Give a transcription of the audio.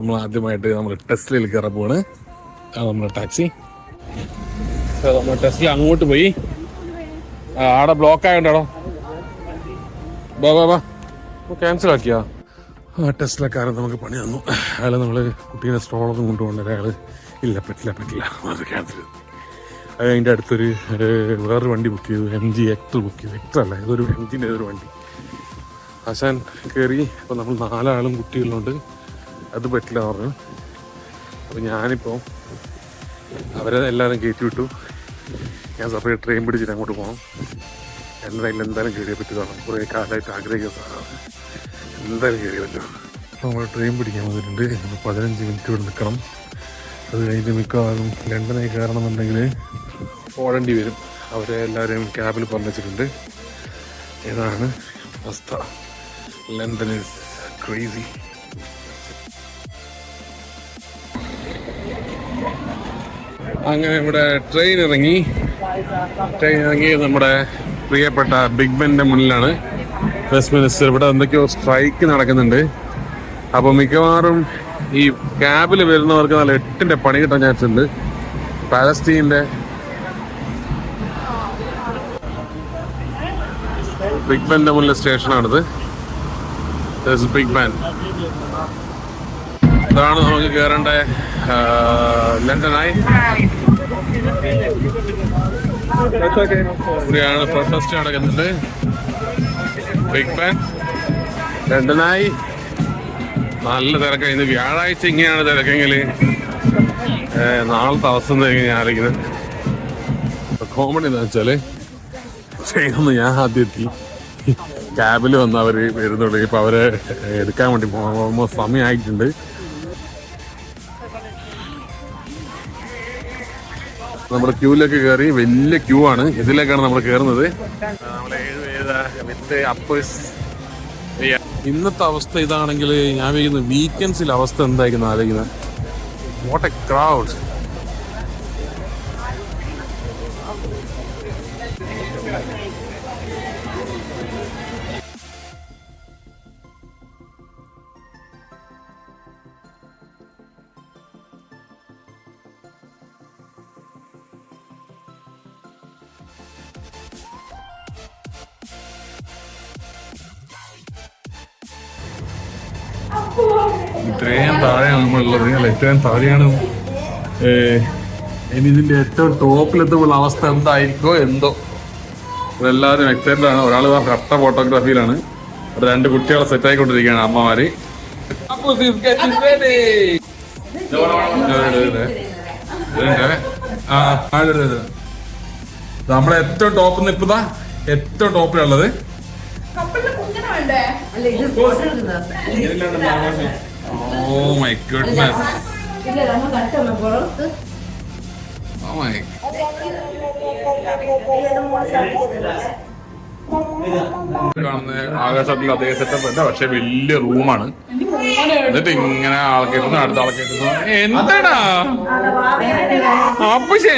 നമ്മൾ ആദ്യമായിട്ട് നമ്മൾ ടെസ്ലയിൽ കയറാൻ പോവാണ്. നമ്മുടെ ടാക്സി. നമ്മൾ ടെസ്ല അങ്ങോട്ട് പോയി. ആടെ ബ്ലോക്ക് ആയോണ്ടാടോ? ബാ ബാ ബാ ക്യാൻസൽ ആക്കിയാ? ടെസ്ലക്കാരൻ നമുക്ക് പണി തന്നു. അയാൾ നമ്മൾ കുട്ടീനെ സ്ട്രോളൊന്നും കൊണ്ടുപോകണ്ട. അയാൾ ഇല്ല പറ്റില്ല പറ്റില്ല അത് ക്യാൻസൽ ചെയ്തു. അത് അതിന്റെ അടുത്തൊരു വേറൊരു വണ്ടി ബുക്ക് ചെയ്തു. എം ജി എക്ടർ ബുക്ക് ചെയ്തു. എക്ടർ അല്ല ഇതൊരു എം ജിന്റെ ഒരു വണ്ടി. ആശാൻ കയറി അപ്പോൾ നമ്മൾ നാലാളും കുട്ടികളുണ്ട്. അത് പറ്റില്ല പറഞ്ഞു. അപ്പോൾ ഞാനിപ്പോൾ അവരെ എല്ലാവരും കയറ്റി വിട്ടു. ഞാൻ സെപ്പറേറ്റ് ട്രെയിൻ പിടിച്ചിട്ട് അങ്ങോട്ട് പോകണം എന്റെ കയ്യിൽ എന്തായാലും കയറിയേ കാണാം കുറേ കാലമായിട്ട് ആഗ്രഹിക്കുന്ന സാധനമാണ് എന്തായാലും കയറിയേ പറ്റും. നമ്മൾ ട്രെയിൻ പിടിക്കാൻ വന്നിട്ടുണ്ട്. പതിനഞ്ച് മിനിറ്റ് ഇവിടെ നിൽക്കണം. അത് കഴിഞ്ഞ് മിക്കവാറും ലണ്ടനായി കയറണമെന്നുണ്ടെങ്കിൽ ഓടേണ്ടി വരും. അവരെ എല്ലാവരെയും ക്യാബിൽ പറഞ്ഞിട്ടുണ്ട് ഇതാണ് അവസ്ഥ. ലണ്ടൻ ഇസ് ക്രേസി അങ്ങനെ ഇവിടെ ട്രെയിൻ ഇറങ്ങി. ട്രെയിൻ ഇറങ്ങി നമ്മുടെ പ്രിയപ്പെട്ട ബിഗ് ബെന്റെ മുന്നിലാണ്. വെസ്റ്റ് മിനിസ്റ്റർ ഇവിടെ എന്തൊക്കെയോ സ്ട്രൈക്ക് നടക്കുന്നുണ്ട്. അപ്പോൾ മിക്കവാറും ഈ ക്യാബിൽ വരുന്നവർക്ക് നല്ല എട്ടിന്റെ പണി കിട്ടാൻ ചാൻസ് ഉണ്ട്. പാലസ്തീന്റെ ബിഗ് ബെന്റെ മുന്നിലെ സ്റ്റേഷനാണിത്. ബിഗ് ബാൻ ഇതാണ് നമുക്ക് കയറേണ്ട ലണ്ടനായി. ഇവിടെയാണ് പ്രൊട്ടസ്റ്റ് നടക്കുന്നുണ്ട് ബിഗ് ബാൻ ലണ്ടനായി നല്ല തിരക്കാണ് ഇന്ന് വ്യാഴാഴ്ച ഇങ്ങനെയാണ് തിരക്കെങ്കിൽ നാളത്തെ അവസ്ഥ ഞാൻ ആലോചിക്കുന്നത്? കോമഡി എന്താ വെച്ചാൽ ട്രെയിനൊന്ന് ഞാൻ ആദ്യം എത്തി. ക്യാബിൽ വന്ന് അവർ വരുന്നുള്ളൂ. ഇപ്പൊ അവരെ എടുക്കാൻ വേണ്ടി ഓൾമോസ്റ്റ് സമയമായിട്ടുണ്ട്. നമ്മുടെ ക്യൂവിലൊക്കെ കയറി വലിയ ക്യൂ ആണ്. ഇതിലേക്കാണ് നമ്മൾ കയറുന്നത്. വിത്ത് ഇന്നത്തെ അവസ്ഥ ഇതാണെങ്കിൽ ഞാൻ വിചാരിക്കുന്നു വീക്കെൻഡ്സിൽ അവസ്ഥ എന്തായിരിക്കും ആലോചിക്കുന്നത്. വാട്ട് എ ക്രൗഡ് ഇത്രയും താഴെയാണ് നമ്മളുള്ളത്. അല്ല? ഇത്രയും താഴെയാണ്. ഇനി ഇതിന്റെ ഏറ്റവും ടോപ്പിലെത്തുമ്പോൾ അവസ്ഥ എന്തായിരിക്കോ എന്തോ. എല്ലാവരും എക്സൈറ്റഡ് ആണ്. ഒരാൾ കട്ട ഫോട്ടോഗ്രാഫിയിലാണ് രണ്ട് കുട്ടികളെ സെറ്റ് ആയിക്കൊണ്ടിരിക്കുകയാണ് അമ്മമാര്. നമ്മളെ ഏറ്റവും ടോപ്പ് നിൽപ്പതാ ഏറ്റവും ടോപ്പിലുള്ളത് വേണ്ടേ അല്ല ഇത് എടുക്കുന്നത് ഇല്ല നമ്മൾ പുറത്ത് മൈ കാണുന്ന ആകാശത്തിൽ അതേ സെറ്റപ്പ് അല്ല പക്ഷെ വലിയ റൂമാണ്. എന്നിട്ട് ഇങ്ങനെ ആൾക്കേറ്റുന്നു അടുത്ത ആൾക്കേറ്റുന്നു എന്താടാ? അപ്പശേ.